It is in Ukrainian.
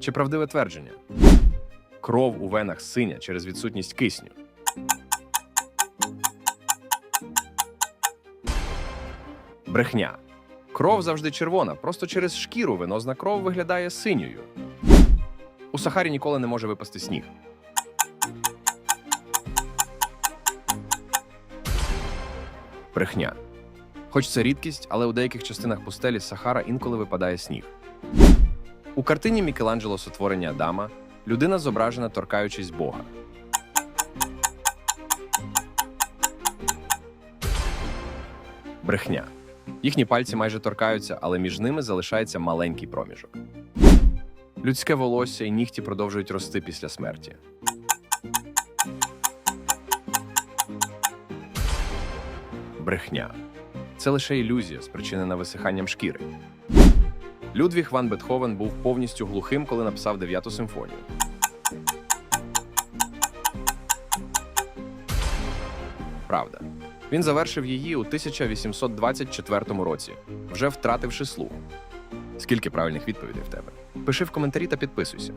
Чи правдиве твердження? Кров у венах синя через відсутність кисню. Брехня. Кров завжди червона, просто через шкіру венозна кров виглядає синьою. У Сахарі ніколи не може випасти сніг. Брехня. Хоч це рідкість, але у деяких частинах пустелі Сахара інколи випадає сніг. У картині Мікеланджело сотворення Адама людина зображена торкаючись Бога. Брехня. Їхні пальці майже торкаються, але між ними залишається маленький проміжок. Людське волосся і нігті продовжують рости після смерті. Брехня. Це лише ілюзія, спричинена висиханням шкіри. Людвіг Ван Бетховен був повністю глухим, коли написав дев'яту симфонію. Правда. Він завершив її у 1824 році, вже втративши слух. Скільки правильних відповідей в тебе? Пиши в коментарі та підписуйся.